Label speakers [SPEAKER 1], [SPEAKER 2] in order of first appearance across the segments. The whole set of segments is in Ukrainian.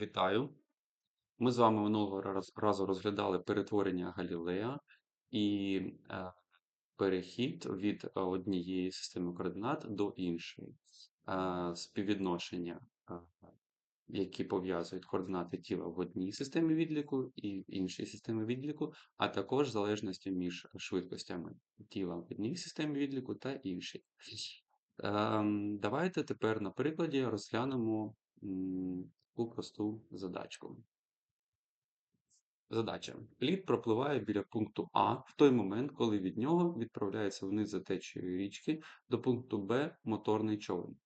[SPEAKER 1] Вітаю! Ми з вами минулого раз- разу розглядали перетворення Галілея і е, перехід від е, однієї системи координат до іншої, Е, співвідношення, які пов'язують координати тіла в одній системі відліку і в іншій системі відліку, а також залежності між швидкостями тіла в одній системі відліку та іншій. Ем, Давайте тепер на прикладі розглянемо таку просту задачку. Задача. Плід пропливає біля пункту А в той момент, коли від нього відправляється вниз за течією річки до пункту Б моторний човен.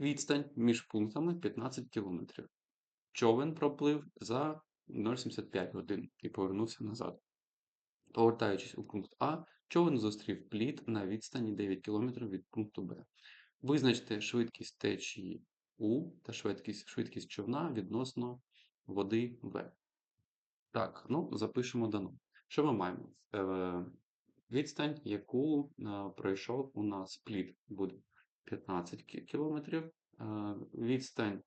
[SPEAKER 1] Відстань між пунктами 15 км. Човен проплив за 0,75 годин і повернувся назад. Повертаючись у пункт А, човен зустрів плід на відстані 9 км від пункту Б. Визначте швидкість течії У та швидкість, швидкість човна відносно води В. Так, ну, запишемо дано. Що ми маємо? Е, відстань, яку е, пройшов у нас плід, буде 15 кілометрів. Е, відстань,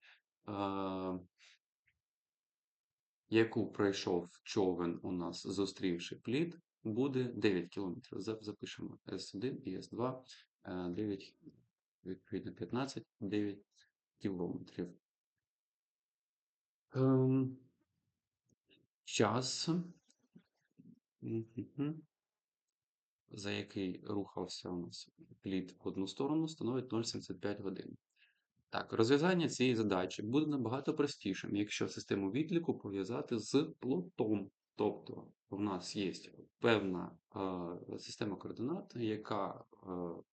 [SPEAKER 1] яку пройшов човен у нас, зустрівши плід, буде 9 кілометрів. Запишемо S1 і S2, е, 9, відповідно 15, 9 кілометрів. Ем, час, за який рухався у нас плід в одну сторону, становить 0,75 годин. Так, розв'язання цієї задачі буде набагато простішим, якщо систему відліку пов'язати з плотом. Тобто в нас є певна е, система координат, яка, е,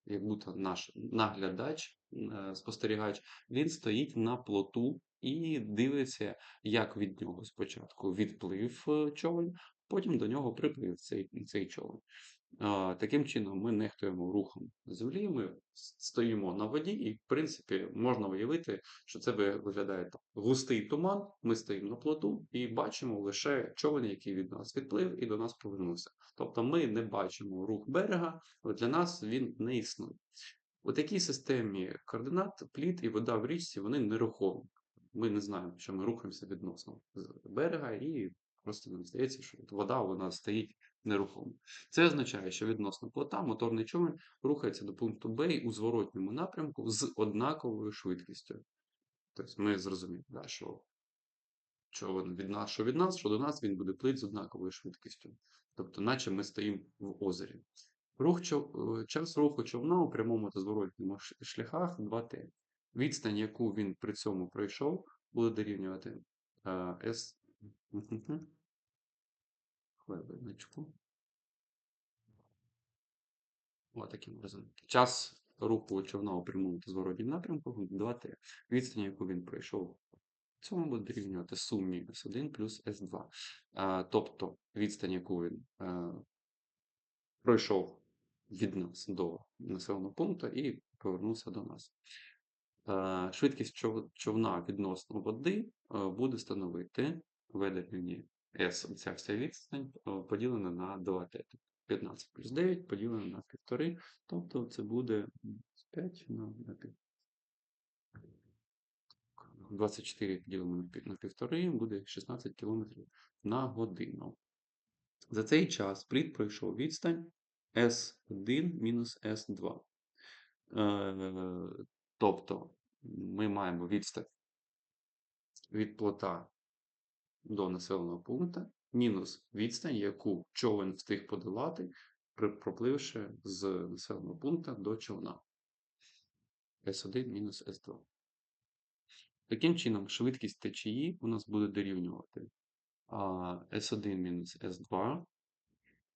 [SPEAKER 1] як будто наш наглядач, е, спостерігач, він стоїть на плоту і дивиться, як від нього спочатку відплив е, човен, потім до нього приплив цей, цей човен. Таким чином, ми нехтуємо рухом землі, ми стоїмо на воді, і, в принципі, можна уявити, що це виглядає так. Густий туман, ми стоїмо на плоту і бачимо лише човен, який від нас відплив і до нас повернувся. Тобто ми не бачимо рух берега, але для нас він не існує. У такій системі координат, плід і вода в річці вони нерухомі. Ми не знаємо, що ми рухаємося відносно з берега, і просто нам здається, що вода вона стоїть нерухомо. Це означає, що відносно плота моторний човен рухається до пункту Б у зворотньому напрямку з однаковою швидкістю. Тобто ми зрозуміли, да, що човен від нас, що від нас, що до нас він буде плити з однаковою швидкістю. Тобто, наче ми стоїмо в озері. Рух е, час руху човна у прямому та зворотньому шляхах 2Т. Відстань, яку він при цьому пройшов, буде дорівнювати е. Мгм. Хвилиночку. Ось таким образом. Час руху човна у прямому та зворотнім напрямку 2Т. Відстань, яку він пройшов, цьому буде дорівнювати сумі S1 плюс S2. А, тобто відстань, яку він е, пройшов від нас до населеного пункту і повернувся до нас. Е, Швидкість човна відносно води е, буде становити в дорівнює S, ця вся відстань е, поділена на 2Т. 15 плюс 9 поділено на 1,5, тобто це буде 5 на, на 24 поділено на пів- 1,5 буде 16 км на годину. За цей час плід пройшов відстань S1 мінус S2. Е, тобто ми маємо відстань від плота до населеного пункту, мінус відстань, яку човен встиг подолати, пропливши з населеного пункту до човна. S1 мінус S2. Таким чином, швидкість течії у нас буде дорівнювати а, S1 мінус S2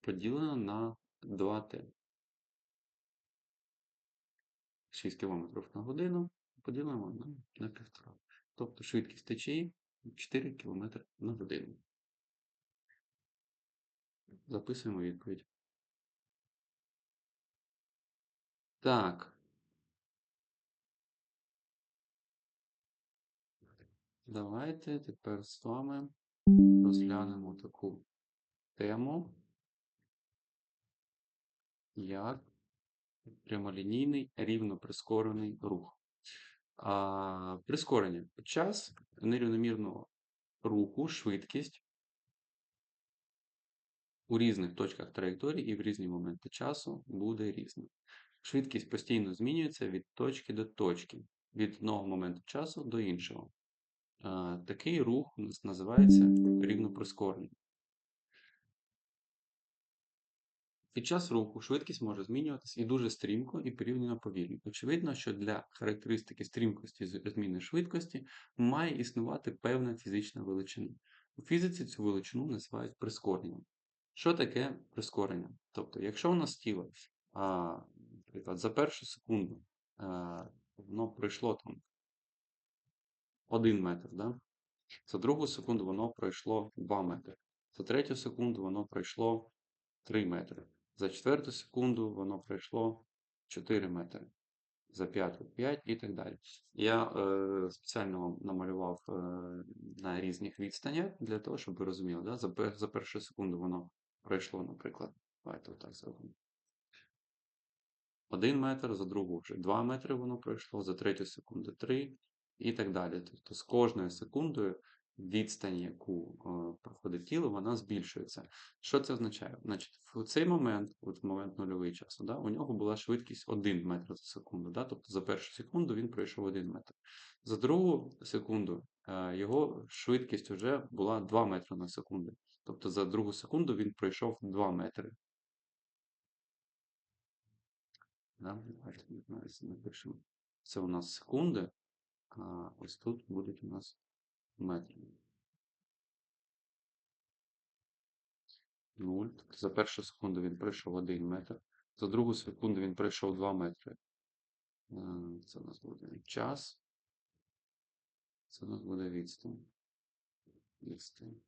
[SPEAKER 1] поділено на 2T. 6 км на годину поділимо на, на 1,5. Тобто швидкість течії 4 км на годину. Записуємо відповідь. Так. Давайте тепер з вами розглянемо таку тему, як прямолінійний рівно прискорений рух. А, прискорення. Час нерівномірного руху швидкість у різних точках траєкторії і в різні моменти часу буде різна. Швидкість постійно змінюється від точки до точки, від одного моменту часу до іншого. Е, Такий рух у нас називається рівноприскореним. Під час руху швидкість може змінюватися і дуже стрімко, і порівняно повільно. Очевидно, що для характеристики стрімкості зміни швидкості має існувати певна фізична величина. У фізиці цю величину називають прискоренням. Що таке прискорення? Тобто, якщо у нас тіло, а, наприклад, за першу секунду а, воно пройшло там 1 метр, да? за другу секунду воно пройшло 2 метри, за третю секунду воно пройшло 3 метри, за четверту секунду воно пройшло 4 метри, за п'яту 5 і так далі. Я е, спеціально намалював е, на різних відстанях для того, щоб ви розуміли, да? за, за першу секунду воно пройшло, наприклад, давайте отак зробимо. 1 метр, за другу вже 2 метри воно пройшло, за третю секунду 3 і так далі. Тобто з кожною секундою відстань, яку е, проходить тіло, вона збільшується. Що це означає? Значить, в цей момент, от в момент нульовий часу, да, у нього була швидкість 1 метр за секунду. Да, тобто за першу секунду він пройшов 1 метр. За другу секунду е, його швидкість вже була 2 метри на секунду. Тобто за другу секунду він пройшов 2 метри. Да? Це у нас секунди, а ось тут будуть у нас метри. 0. Тобто за першу секунду він пройшов 1 метр. За другу секунду він пройшов 2 метри. Е, Це у нас буде час. Це у нас буде відстань. Відстань.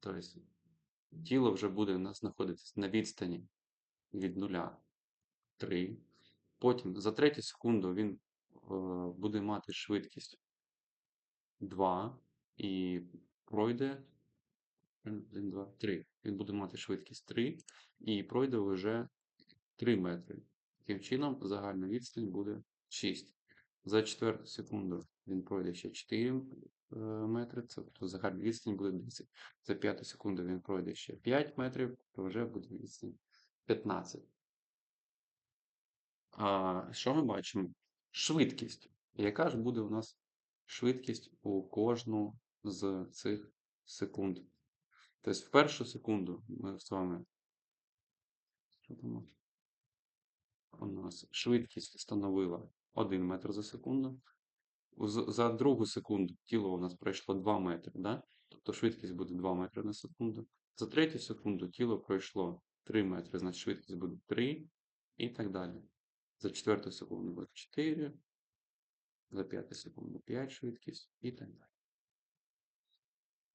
[SPEAKER 1] Тобто тіло вже буде у нас знаходитись на відстані від нуля 3. Потім за третю секунду він е, буде мати швидкість 2 і пройде 1, 2, 3. Він буде мати швидкість 3 і пройде вже 3 метри. Таким чином, загальна відстань буде 6. За четверту секунду він пройде ще 4 е, метри, тобто загальна відстань буде 10. За п'яту секунду він пройде ще 5 метрів, то вже буде відстань 15. А що ми бачимо? Швидкість. Яка ж буде у нас швидкість у кожну з цих секунд? Тобто в першу секунду ми з вами. У нас швидкість становила 1 метр за секунду. За другу секунду тіло у нас пройшло 2 метри, да? тобто швидкість буде 2 метри на секунду. За третю секунду тіло пройшло 3 метри, значить швидкість буде 3 і так далі. За четверту секунду буде 4, за п'яту секунду 5 швидкість і так далі.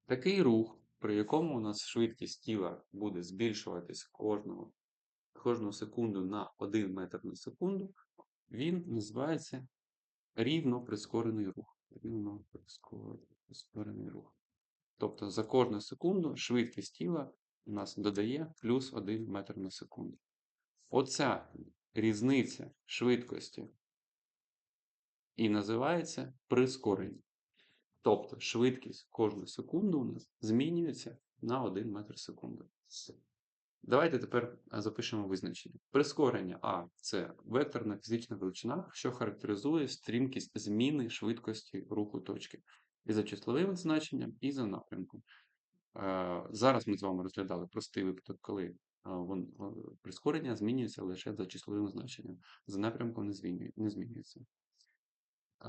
[SPEAKER 1] Такий рух, при якому у нас швидкість тіла буде збільшуватись кожного, кожну секунду на 1 метр на секунду, він називається рівно прискорений рух. Рівно рух. Тобто за кожну секунду швидкість тіла у нас додає плюс 1 метр на секунду. Оця різниця швидкості і називається прискорення. Тобто швидкість кожну секунду у нас змінюється на 1 метр секунди. Давайте тепер запишемо визначення. Прискорення А це векторна фізична величина, що характеризує стрімкість зміни швидкості руху точки. І за числовим значенням, і за напрямком. Е, Зараз ми з вами розглядали простий випадок, коли е, е, прискорення змінюється лише за числовим значенням, за напрямком не змінюється.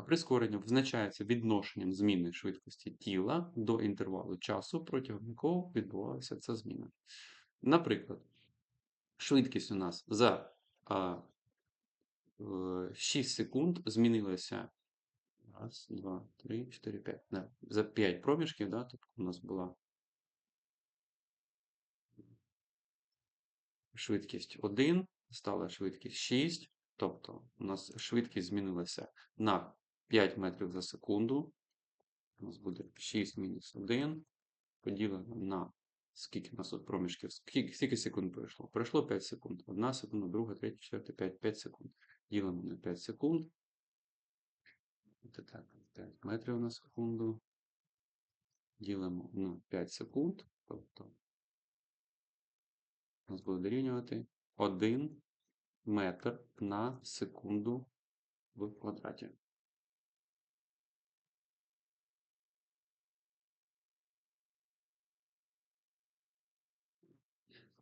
[SPEAKER 1] Прискорення визначається відношенням зміни швидкості тіла до інтервалу часу, протягом якого відбувалася ця зміна. Наприклад, швидкість у нас за е, 6 секунд змінилася. Раз, два, три, чотири, п'ять. За 5 проміжків, да, тобто у нас була швидкість 1, стала швидкість 6, тобто у нас швидкість змінилася на 5 метрів за секунду. У нас буде 6 мінус 1 поділено на скільки у нас тут проміжків, скільки, скільки секунд пройшло? Пройшло 5 секунд. Одна секунда, друга, третя, четверта, 5, 5 секунд. Ділимо на 5 секунд. Це так, 5 метрів на секунду. Ділимо на 5 секунд. Тобто нас буде дорівнювати 1 метр на секунду в квадраті.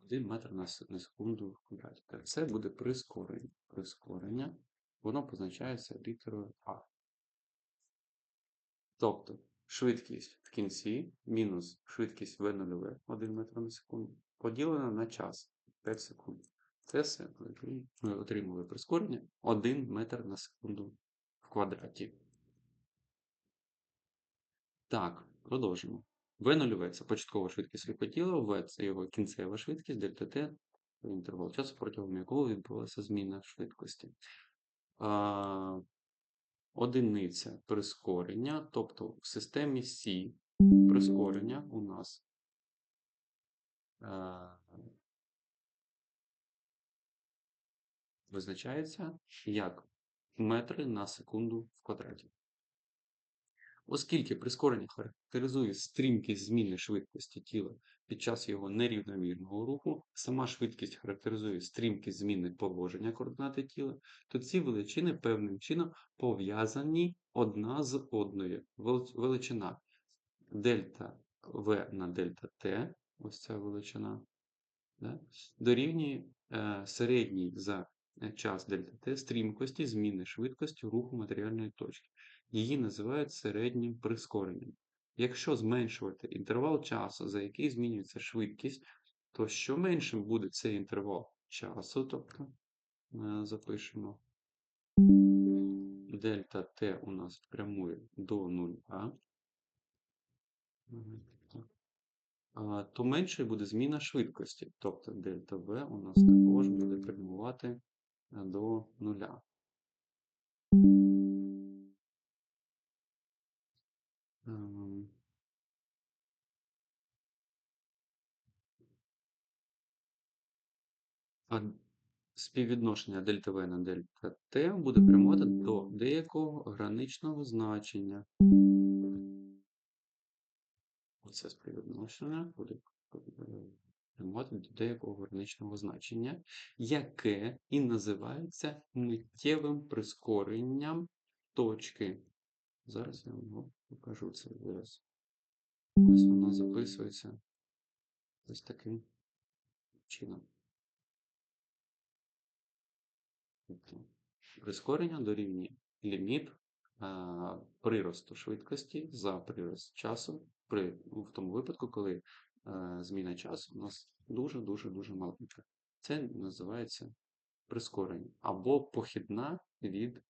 [SPEAKER 1] Один метр на, секунду в квадраті. Це буде прискорення. Прискорення. Воно позначається літерою А. Тобто швидкість в кінці мінус швидкість v 0 1 метр на секунду поділена на час 5 секунд. Це все ми отримали прискорення 1 метр на секунду в квадраті. Так, продовжимо. v 0 це початкова швидкість рухотіла, v це його кінцева швидкість, дельта t інтервал часу, протягом якого відбулася зміна швидкості. А, одиниця прискорення, тобто в системі Сі прискорення у нас а, визначається як метри на секунду в квадраті. Оскільки прискорення характеризує стрімкість зміни швидкості тіла під час його нерівномірного руху, сама швидкість характеризує стрімкість зміни положення координати тіла, то ці величини певним чином пов'язані одна з одною. Величина дельта V на дельта T, ось ця величина, да, дорівнює е, середній за е, час дельта T стрімкості зміни швидкості руху матеріальної точки. Її називають середнім прискоренням. Якщо зменшувати інтервал часу, за який змінюється швидкість, то що меншим буде цей інтервал часу, тобто е, запишемо дельта T у нас прямує до нуля, то меншою буде зміна швидкості. Тобто дельта V у нас також буде прямувати е, до нуля. А співвідношення дельта V на дельта T буде прямувати до деякого граничного значення. Оце співвідношення буде е, прямувати до деякого граничного значення, яке і називається миттєвим прискоренням точки. Зараз я вам покажу це вираз. Ось воно записується ось таким чином. Прискорення дорівнює ліміт а, приросту швидкості за прирост часу при, ну, в тому випадку, коли а, зміна часу у нас дуже-дуже-дуже маленька. Це називається прискорення або похідна від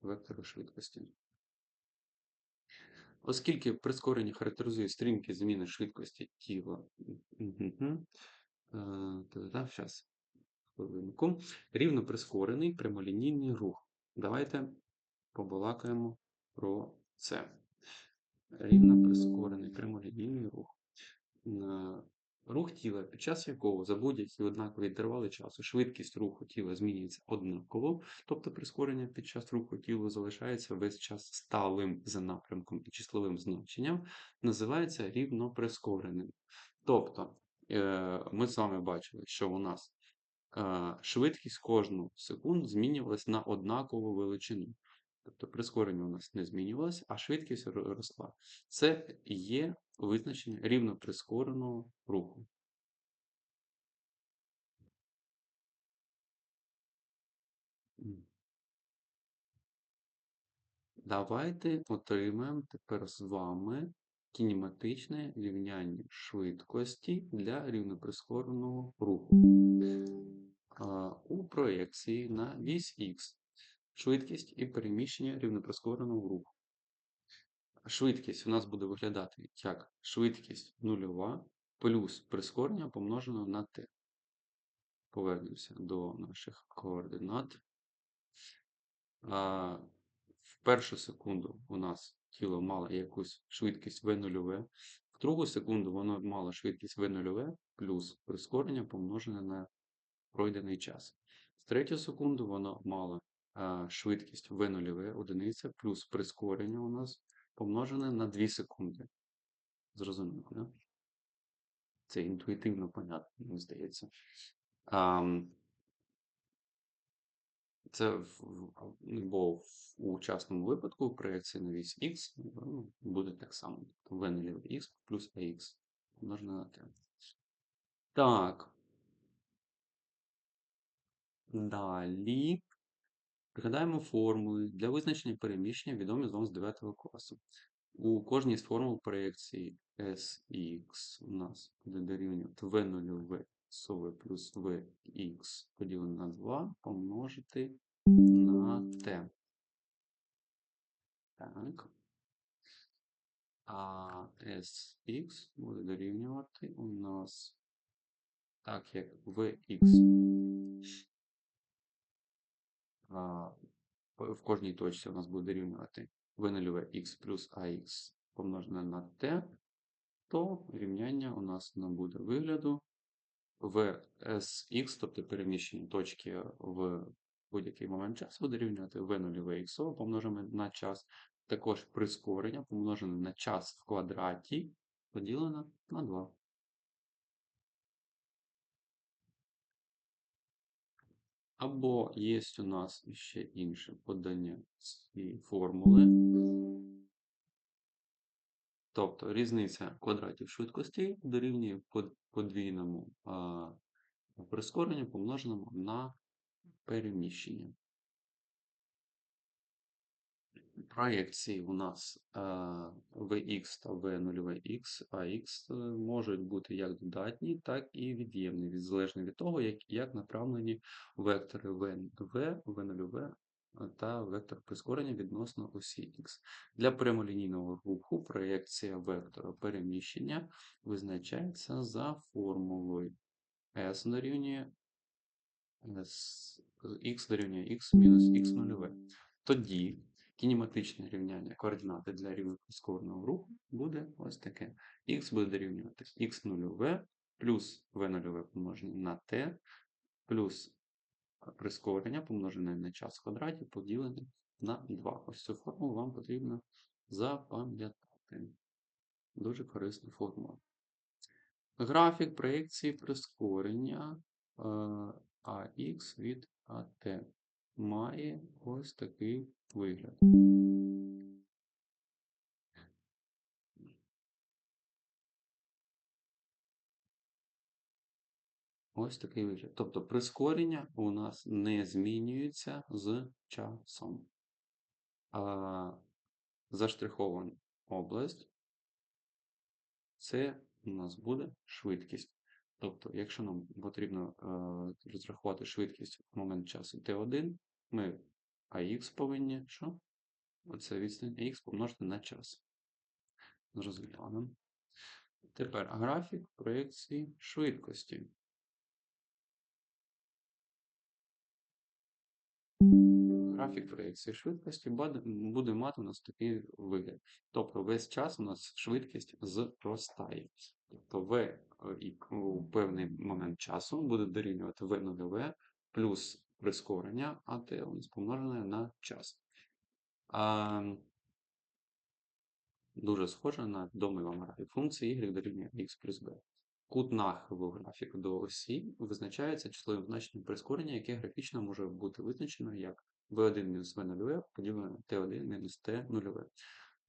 [SPEAKER 1] вектору швидкості. Оскільки прискорення характеризує стрімкі зміни швидкості тіла, зараз, хвилинку, рівно прискорений прямолінійний рух. Давайте побалакаємо про це. Рівно прискорений прямолінійний рух. Рух тіла, під час якого за будь-які однакові інтервали часу швидкість руху тіла змінюється однаково, тобто прискорення під час руху тіла залишається весь час сталим за напрямком і числовим значенням, називається рівноприскореним. Тобто е, ми з вами бачили, що у нас швидкість кожну секунду змінювалась на однакову величину. Тобто прискорення у нас не змінювалося, а швидкість росла. Це є визначення рівно прискореного руху. Давайте отримаємо тепер з вами кінематичне рівняння швидкості для рівноприскореного руху. У проекції на вісь Х швидкість і переміщення рівноприскореного руху. Швидкість у нас буде виглядати як швидкість нульова плюс прискорення помножено на t. Повернемося до наших координат. А, в першу секунду у нас тіло мало якусь швидкість v0, в другу секунду воно мало швидкість v0 плюс прискорення помножене на пройдений час. В третю секунду воно мало а, швидкість v нульове одиниця плюс прискорення у нас помножене на 2 секунди. Зрозуміло, да? Це інтуїтивно понятно, мені здається. Ам, Це бо у частному випадку на вісь X ну, буде так само. v нульове X плюс AX помножене на t. Так. Далі. Пригадаємо формули для визначення переміщення, відомі з вам з 9 класу. У кожній з формул проєкції SX у нас буде дорівнювати v нульове сове плюс Vx поділене на 2 помножити на t. Так. А SX буде дорівнювати у нас так, як Vx. А, в в кожній точці у нас буде дорівнювати v нульове x плюс ax помножене на t, то рівняння у нас не буде вигляду Vsx, тобто переміщення точки в будь-який момент часу буде рівняти v нульове x помножене на час, також прискорення помножене на час в квадраті поділено на 2. Або є у нас ще інше подання цієї формули. Тобто різниця квадратів швидкостей дорівнює подвійному прискоренню, помноженому на переміщення. Проєкції у нас Vx та V0x, а x е, можуть бути як додатні, так і від'ємні, від- залежно від того, як, як направлені вектори V, V, V0 та вектор прискорення відносно осі X. Для прямолінійного руху проєкція вектора переміщення визначається за формулою S дорівнює X дорівнює X мінус X нульове. Тоді кінематичне рівняння координати для рівноприскореного руху буде ось таке. X буде дорівнювати X нульове плюс V нульове помножене на T плюс прискорення помножене на час в квадраті поділене на 2. Ось цю формулу вам потрібно запам'ятати. Дуже корисна формула. Графік проєкції прискорення е, AX від AT має ось такий вигляд. Ось такий вигляд. Тобто прискорення у нас не змінюється з часом. А, заштрихована область це у нас буде швидкість. Тобто, якщо нам потрібно е, розрахувати швидкість в момент часу t1, ми ax повинні що? Оце відстань ax помножити на час. Зрозуміло. Тепер графік проєкції швидкості. Графік проєкції швидкості буде, мати у нас такий вигляд. Тобто весь час у нас швидкість зростає. Тобто v е, і у певний момент часу буде дорівнювати v нульове плюс прискорення, а t у помножене на час. А, дуже схоже на відомий вам графік функції y дорівнює x плюс b. Кут нахилу графіку до осі визначається числовим значенням прискорення, яке графічно може бути визначено як v1 мінус v0 поділене на t1 мінус t0.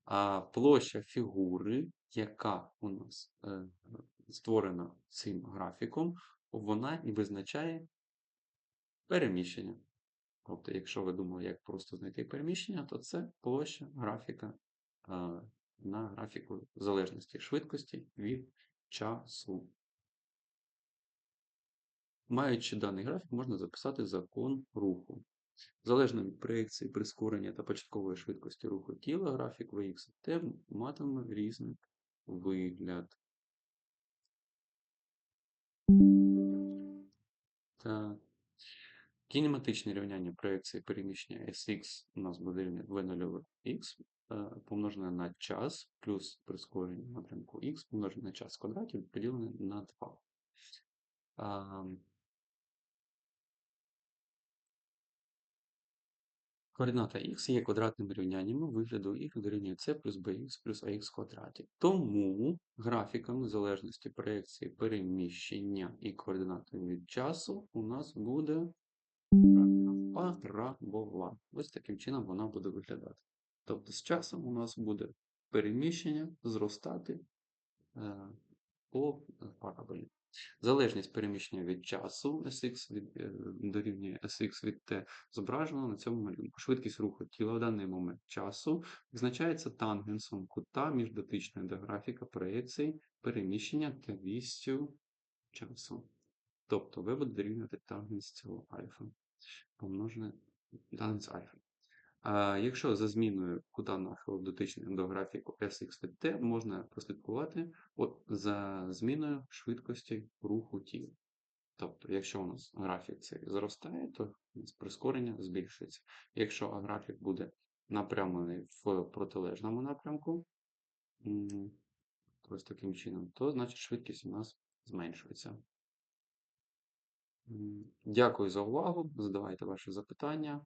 [SPEAKER 1] А площа фігури, яка у нас е, створена цим графіком, вона і визначає переміщення. Тобто, якщо ви думали, як просто знайти переміщення, то це площа графіка е, на графіку залежності швидкості від часу. Маючи даний графік, можна записати закон руху. Залежно від проєкції прискорення та початкової швидкості руху тіла, графік Vx T матиме різний вигляд. Так. Кінематичне рівняння проєкції переміщення Sx у нас буде рівня v0 x помножене на час плюс прискорення напрямку x помножене на час в квадраті поділене на 2. Координата х є квадратними рівняннями вигляду y дорівнює c плюс bx плюс ax квадраті. Тому графіками залежності проекції переміщення і координати від часу у нас буде парабола. Ось таким чином вона буде виглядати. Тобто з часом у нас буде переміщення зростати е, по параболі. Залежність переміщення від часу Sx від, е, дорівнює Sx від t зображено на цьому малюнку. Швидкість руху тіла в даний момент часу визначається тангенсом кута між дотичною до графіка проєкції переміщення та вістю часу. Тобто v буде дорівнювати тангенс цього альфа помножене тангенс альфа. А якщо за зміною кута нахилу дотичним до графіку Sx від t можна прослідкувати от за зміною швидкості руху тіла. Тобто, якщо у нас графік цей зростає, то прискорення збільшується. Якщо графік буде напрямлений в протилежному напрямку, ось таким чином, то значить швидкість у нас зменшується. Дякую за увагу. Задавайте ваші запитання.